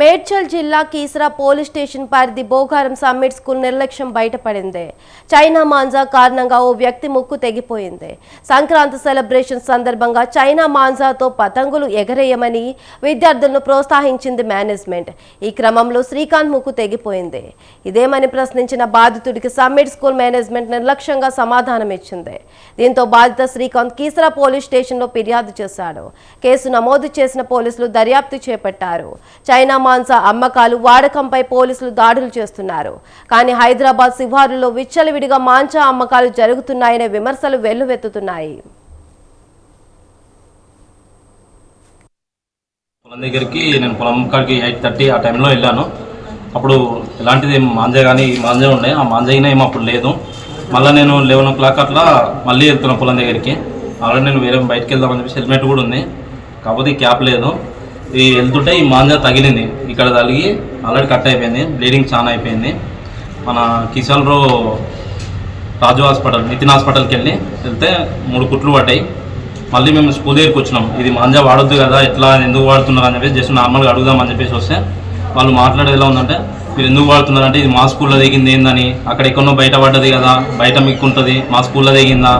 మేడ్చల్ జిల్లా Keesara police station పరిధి Bogaram summit school నిర్లక్ష్యం బయటపడింది. చైనా మాంజా కారణంగా ఓ వ్యక్తి ముక్కు తెగిపోయింది. సంక్రాంతి సెలబ్రేషన్ సందర్భంగా చైనా మాంజాతో పతంగులు ఎగరేయమని విద్యార్థులను ప్రోత్సహించింది మేనేజ్మెంట్. ఈ క్రమంలో శ్రీకాంత్ ముక్కు తెగిపోయింది. ఇదేమని ప్రశ్నించిన బాధితుడికి సమ్మిట్ స్కూల్ మేనేజ్మెంట్ నిర్లక్ష్యంగా సమాధానం ఇచ్చింది. దీంతో బాధిత శ్రీకాంత్ కీసరా పోలీస్ స్టేషన్లో ఫిర్యాదు చేశాడు. కేసు నమోదు చేసిన పోలీసులు దర్యాప్తు చేపట్టారు. చైనా మాంస అమ్మకాలు వాడకంపై పోలీసులు దాడులు చేస్తున్నారు. కానీ హైదరాబాద్ శివారులో విచ్చలవిడిగా మాంస అమ్మకాలు జరుగుతున్నాయనే విమర్శలు వెల్లువెత్తుతున్నాయి. పొలం దగ్గరికి నేను పొలం కాడికి ఎయిట్ థర్టీ ఆ టైంలో వెళ్ళాను. అప్పుడు ఎలాంటిది మాంజా కానీ మాంజా ఉండే. ఆ మాంజా అయినా ఏమో అప్పుడు లేదు. మళ్ళీ నేను లెవెన్ ఓ క్లాక్ అట్లా మళ్ళీ వెళ్తున్నాను పొలం దగ్గరికి. ఆల్రెడీ నేను వేరే బయటకు వెళ్దామని చెప్పేసి హెల్మెట్ కూడా ఉంది. కాకపోతే క్యాప్ లేదు. ఇది వెళ్తుంటే ఈ మాంజా తగిలింది. ఇక్కడ తగిలి ఆల్రెడీ కట్ అయిపోయింది. బ్లీడింగ్ చాలా అయిపోయింది. మన కిసాన్ బ్రో రాజు హాస్పిటల్ నితిన్ హాస్పిటల్కి వెళ్ళి వెళ్తే మూడు కుట్లు పడ్డాయి. మళ్ళీ మేము స్కూల్ దగ్గరికి వచ్చినాం. ఇది మాంజా వాడొద్దు కదా ఎట్లా ఎందుకు వాడుతున్నారు అని చెప్పేసి జస్ట్ నార్మల్గా అడుగుదాం అని చెప్పేసి వస్తే వాళ్ళు మాట్లాడేది ఎలా ఉందంటే మీరు ఎందుకు వాడుతున్నారంటే ఇది మా స్కూల్లో దిగింది ఏందని. అక్కడ ఎక్కడో బయట పడ్డది కదా బయట మిక్కుంటుంది ఉంటుంది మా స్కూల్లో దిగిందా